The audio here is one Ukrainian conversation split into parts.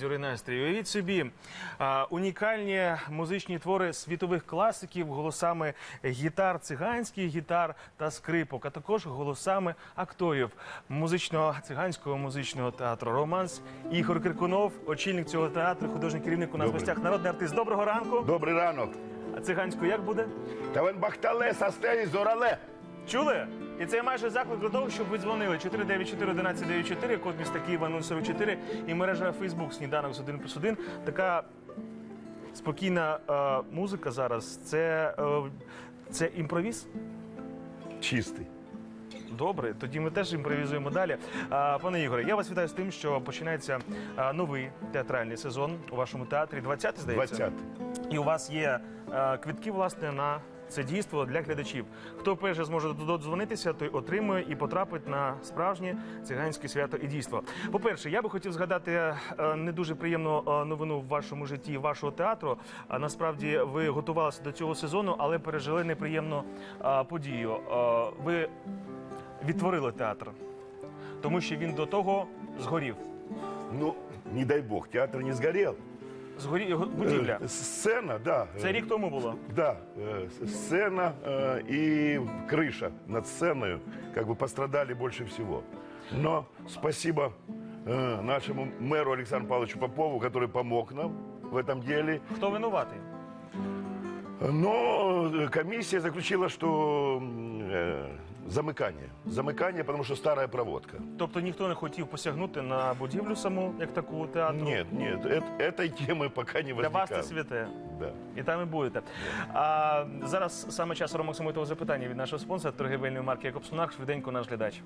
Зюри настрій. Уявіть собі а, унікальні музичні твори світових класиків голосами гітар, циганських гітар та скрипок, а також голосами акторів музичного циганського музичного театру. Романс Ігор Киркунов, очільник цього театру, художній керівник у нас в гостях, народний артист. Доброго ранку. Добрий ранок. А циганською як буде? Тавен Бахтале састей зорале. Чули? І це майже заклик до того, щоб ви дзвонили 494 1194, код міста Києва 044 і мережа Фейсбук Сніданок з 1 плюс 1. Така спокійна е, музика зараз. Це, е, це імпровіз? Чистий. Добре, тоді ми теж імпровізуємо далі. А, пане Ігоре, я вас вітаю з тим, що починається а, новий театральний сезон у вашому театрі. 20-й, здається? 20. І у вас є е, квитки, власне, на це дійство для глядачів. Хто перше зможе додзвонитися, той отримує і потрапить на справжнє циганське свято і дійство. По-перше, я би хотів згадати е, не дуже приємну е, новину в вашому житті вашого театру. Насправді ви готувалися до цього сезону, але пережили неприємну е, подію. Ви відтворили театр, тому що він до того згорів. Ну, не дай бог, театр не сгорел. Згорів будівля. Э, Сцена, да. Це рік тому було. Да, э, сцена э, и крыша над сценой как бы пострадали больше всего. Но спасибо э, нашему мэру Александру Павловичу Попову, который помог нам в этом деле. Хто винуватий? Но э, комиссия заключила, что м, э, замыкание. Замыкание, потому что старая проводка. Тобто ніхто не хотів посягнути на будівлю саму, як таку театру. Нет, нет, э- этой темы пока не Для вас це возникало. святе. Да. І там і будете. А зараз саме час Ромок Самойтового запитання від нашого спонсора торгівельної марки Якобсонар. Швиденько наш глядач.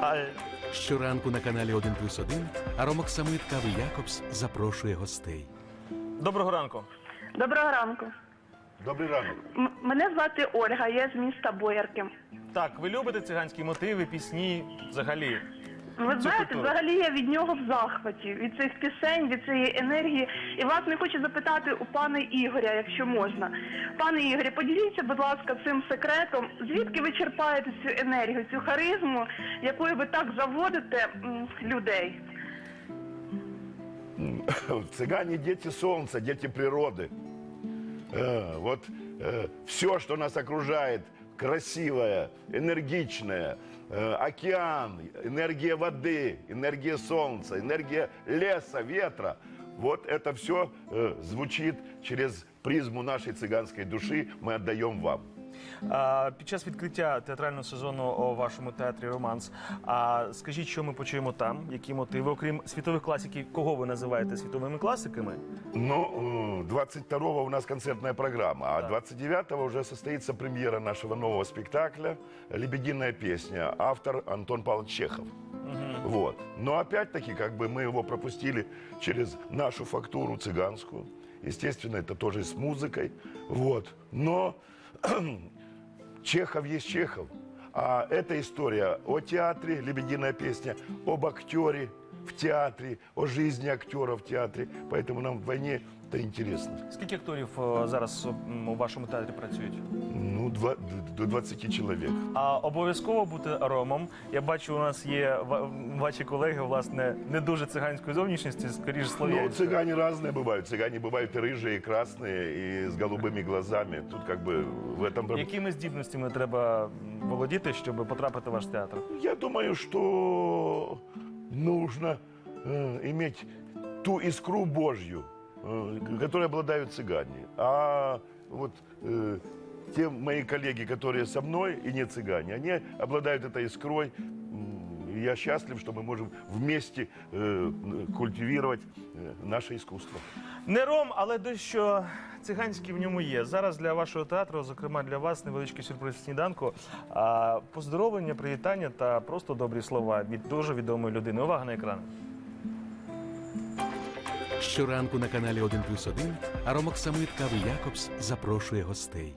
А, Щоранку на каналі 1 плюс 1 Аромок Самит Кави Якобс запрошує гостей. доброго ранку. Доброго ранку. Добрий ранок. М- Мене звати Ольга, я з міста Боярки. Так, ви любите циганські мотиви, пісні взагалі? Ви Цю знаєте, культуру. взагалі я від нього в захваті, від цих пісень, від цієї енергії. І вас не хочу запитати у пана Ігоря, якщо можна. Пане Ігорі, поділіться, будь ласка, цим секретом. Звідки ви черпаєте цю енергію, цю харизму, якою ви так заводите м, людей? Цыгане дети солнца, дети природы. Э, вот все, что нас окружает, красивое, энергичное, э, океан, энергия воды, энергия солнца, энергия леса, ветра. Вот это все звучит через призму нашей цыганской души, мы отдаем вам. А, під час відкриття театрального сезону у вашому театрі Романс. А скажіть, що ми почуємо там? Які мотиви, окрім світових класиків, кого ви називаєте світовими класиками? Ну, э, 22-го у нас концертная программа, а 29-го уже состоится премьера нашего нового спектакля «Лебединая песня», автор Антон Павлович Чехов. Вот. Но опять-таки, как бы мы его пропустили через нашу фактуру цыганскую. Естественно, это тоже с музыкой. Вот. Но Чехов есть Чехов. А эта история о театре, «Лебединая песня», об актере в театре, о жизни актера в театре. Поэтому нам вдвойне это интересно. Скільки акторів е, зараз м, у вашому театрі працюють? Ну, два- до 20 человек. А обов'язково бути ромом. Я бачу, у нас є ва- ваші колеги, власне, не дуже циганської зовнішності, скоріш Ну, слов'янської. цыгане разные бывают. Цыгане бывают и рыжие, и красные, и с голубыми глазами. Тут как бы в этом... проб- Якими здібностями треба м, володіти, щоб потрапити в ваш театр? Я думаю, что нужно э, иметь ту искру Божью, э, которой обладают цыгане. А вот э, те мои коллеги, которые со мной и не цыгане, они обладают этой искрой. М, и Я счастлив, что мы можем вместе э, культивировать э, наше искусство. Не ром, але дещо циганське в ньому є. Зараз для вашого театру, зокрема для вас, невеличкий сюрприз в сніданку. А, поздоровлення, привітання та просто добрі слова від дуже відомої людини. Увага на екран. Щоранку на каналі 1 плюс 1 Аромок Самит Кави Якобс запрошує гостей.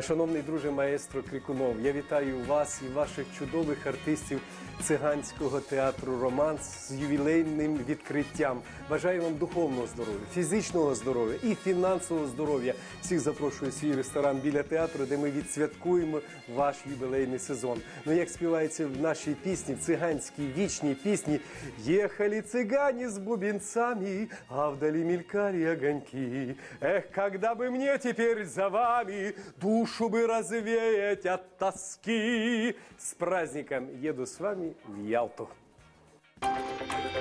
Шановний друже маестро Крикунов, я вітаю вас і ваших чудових артистів циганського театру Романс з ювілейним відкриттям. Бажаю вам духовного здоров'я, фізичного здоров'я і фінансового здоров'я. Всіх запрошую в свій ресторан біля театру, де ми відсвяткуємо ваш ювілейний сезон. Ну як співається в нашій пісні, в циганській вічній пісні Єхали цыгане з бубенцами, а вдалі мелькали огоньки. Эх, когда бы мне теперь за вами душу бы развеять от тоски. С праздником еду с вами в Ялту.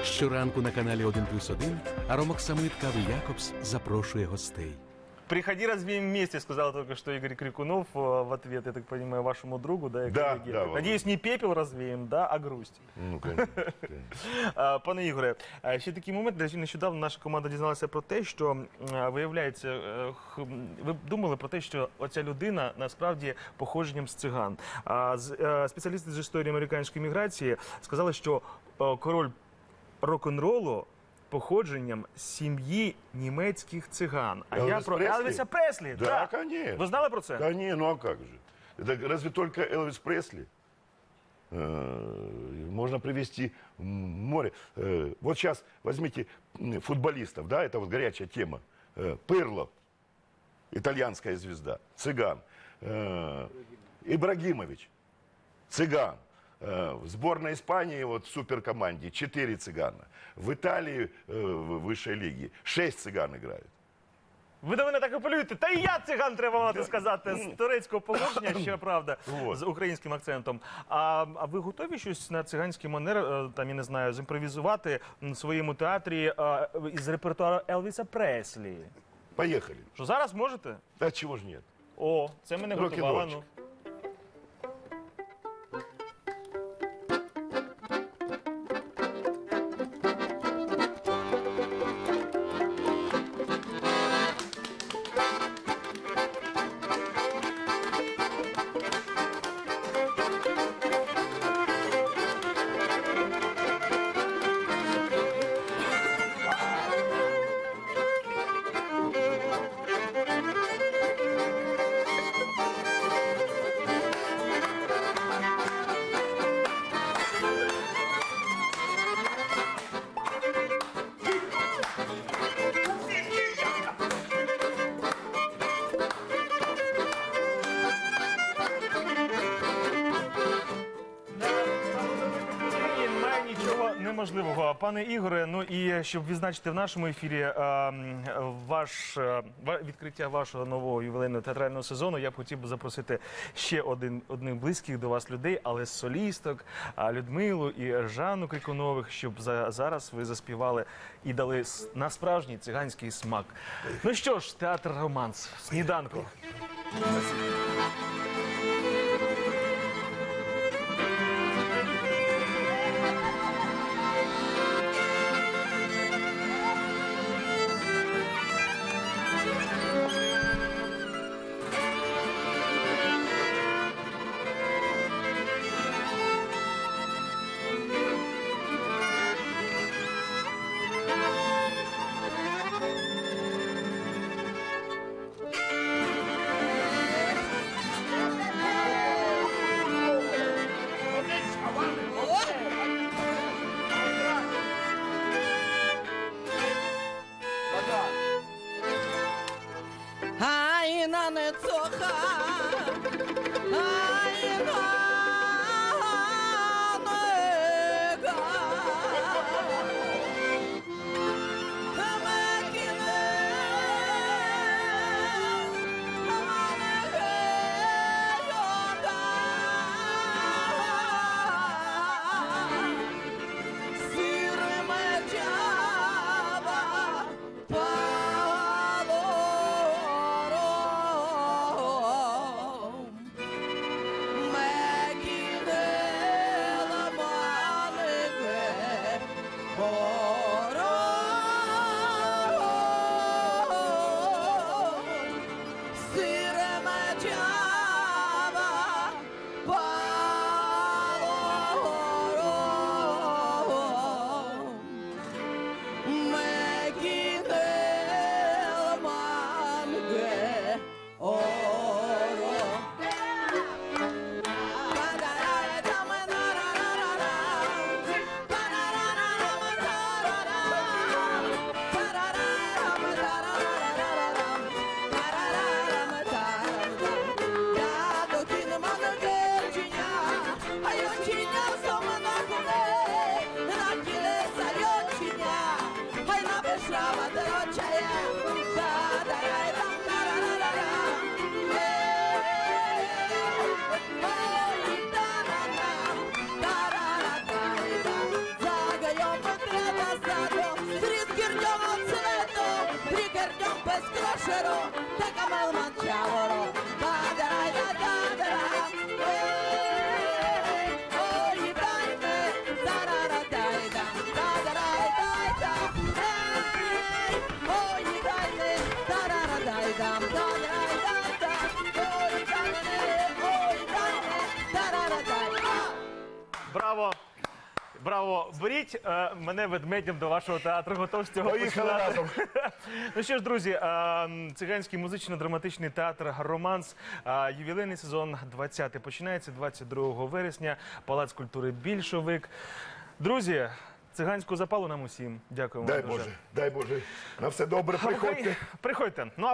Щоранку на каналі 1 плюс 1 Аромок Самит Кави Якобс запрошує гостей. Приходи, развеем вместе, сказал только что Игорь Крикунов э, в ответ, я так понимаю, вашему другу, да, и Да, коллеге. да, Володя. Надеюсь, не пепел развеем, да, а грусть. Ну, конечно. Пане Ігоре, ще такий момент, де нещодавно наша команда дізналася про те, що виявляється, е, х- ви думали про те, що оця людина насправді походженням з циган. А з- е, спеціалісти з історії американської міграції сказали, що е, король рок-н-ролу. Походженням з сім'ї німецьких циган. А я Елвіс про Преслі? Елвіса Преслі. Да, конечно. Ви знали про це? Да не, ну а как же? Это разве только Элвис Пресли? Э, Можно привести м, море. Э, Вот сейчас возьмите м, футболистов, да, это вот горячая тема. Э, Пырло, итальянская звезда, цыган. Э, Ибрагимович, цыган. Э, В сборной Испании, вот в суперкоманде, четыре цыгана. В Италии, э, в высшей лиге, шесть цыган играют. Ви до мене так апелюєте. Та і я циган треба мати сказати з турецького походження, ще правда, Вот. з українським акцентом. А, а ви готові щось на циганський манер, е, там я не знаю, зімпровізувати в своєму театрі е, із репертуару Елвіса Преслі? Поехали. Що зараз можете? Да чего ж нет? О, це мене готувало. Рок-н-рольчик. Ну. Нічого. Пане Ігоре, ну і щоб відзначити в нашому ефірі е, ваш е, відкриття вашого нового ювілейного театрального сезону, я б хотів би запросити ще один одних близьких до вас людей, але з солісток а, Людмилу і Жанну Крикунових, щоб за, зараз ви заспівали і дали на справжній циганський смак. Ну що ж, театр романс, сніданку. Manchero, сире меча. Браво! Беріть е, мене ведмедем до вашого театру. Готов з цього Поїхали починати. разом. ну що ж, друзі, е, циганський музично-драматичний театр Романс. е, Ювілейний сезон 20 починається 22 вересня. Палац культури Більшовик. Друзі, циганського запалу нам усім. Дякуємо. Дай дуже. Боже, дай Боже. На все добре, А в приходьте. Приходьте. Ну а